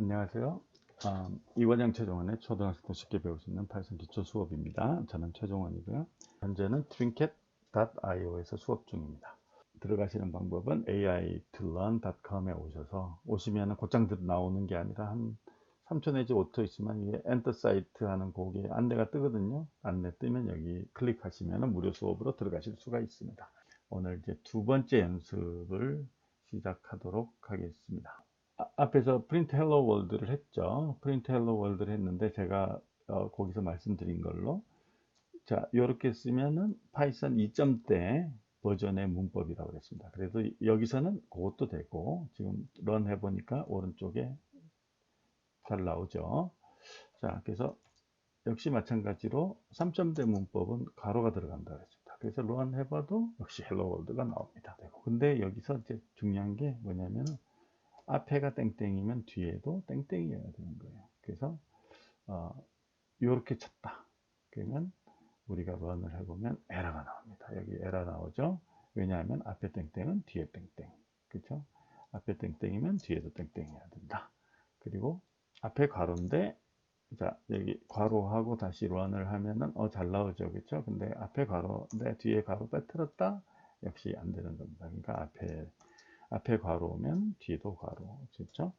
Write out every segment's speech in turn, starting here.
안녕하세요. 아, 이원영 최종원의 초등학생도 쉽게 배울 수 있는 파이썬 기초 수업입니다. 저는 최종원이고요. 현재는 trinket.io에서 수업 중입니다. 들어가시는 방법은 ai2learn.com에 오셔서 오시면 곧장 나오는 게 아니라 한 3초 내지 5초 있으면 이게 엔터 사이트 하는 거기에 안내가 뜨거든요. 안내 뜨면 여기 클릭하시면 무료 수업으로 들어가실 수가 있습니다. 오늘 이제 두 번째 연습을 시작하도록 하겠습니다. 아, 앞에서 프린트 헬로 월드를 했죠. 프린트 헬로 월드를 했는데 제가 어, 거기서 말씀드린 걸로 자 이렇게 쓰면은 파이썬 2점대 버전의 문법이라고 그랬습니다. 그래도 여기서는 그것도 되고 지금 런 해보니까 오른쪽에 잘 나오죠. 자 그래서 역시 마찬가지로 3점대 문법은 가로가 들어간다 그랬습니다. 그래서 런 해봐도 역시 헬로 월드가 나옵니다. 근데 여기서 이제 중요한 게 뭐냐면 앞에가 땡땡이면 뒤에도 땡땡이어야 되는 거예요. 그래서 어, 이렇게 쳤다. 그러면 우리가 런을 해보면 에러가 나옵니다. 여기 에러 나오죠. 왜냐하면 앞에 땡땡은 뒤에 땡땡. 그렇죠? 앞에 땡땡이면 뒤에도 땡땡이어야 된다. 그리고 앞에 가로인데 자 여기 괄호하고 다시 런을 하면은 어 잘 나오죠 그렇죠 근데 앞에 괄호인데 뒤에 괄호 빼뜨렸다 역시 안 되는 겁니다 그러니까 앞에 앞에 괄호면 뒤에도 괄호. 그렇죠?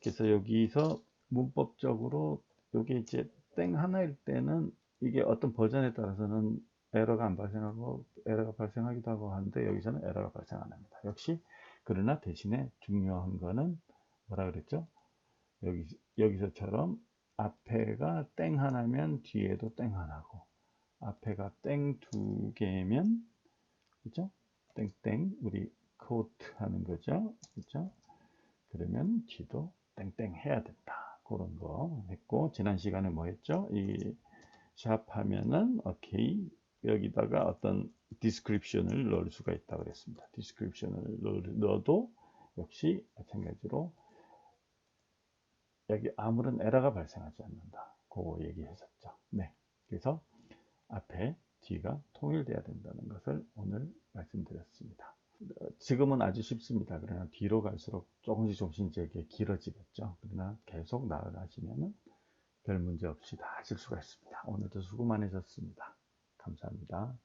그래서 여기서 문법적으로 여기 이제 땡 하나일 때는 이게 어떤 버전에 따라서는 에러가 안 발생하고 에러가 발생하기도 하고 하는데 여기서는 에러가 발생 안 합니다. 역시 그러나 대신에 중요한 거는 뭐라 그랬죠? 여기 여기서처럼 앞에가 땡 하나면 뒤에도 땡 하나고 앞에가 땡 두 개면 그죠? 땡땡 우리 코트 하는 거죠 그죠 그러면 뒤도 땡땡 해야 된다 그런 거 했고 지난 시간에 뭐 했죠 이 샵 하면은 오케이 여기다가 어떤 디스크립션을 넣을 수가 있다고 그랬습니다 디스크립션을 넣어도 역시 마찬가지로 여기 아무런 에러가 발생하지 않는다. 그거 얘기했었죠. 네. 그래서 앞에 뒤가 통일돼야 된다는 것을 오늘 말씀드렸습니다. 지금은 아주 쉽습니다. 그러나 뒤로 갈수록 조금씩 조금씩 이제 이게 길어지겠죠. 그러나 계속 나아가시면은 별 문제 없이 다 하실 수가 있습니다. 오늘도 수고 많으셨습니다. 감사합니다.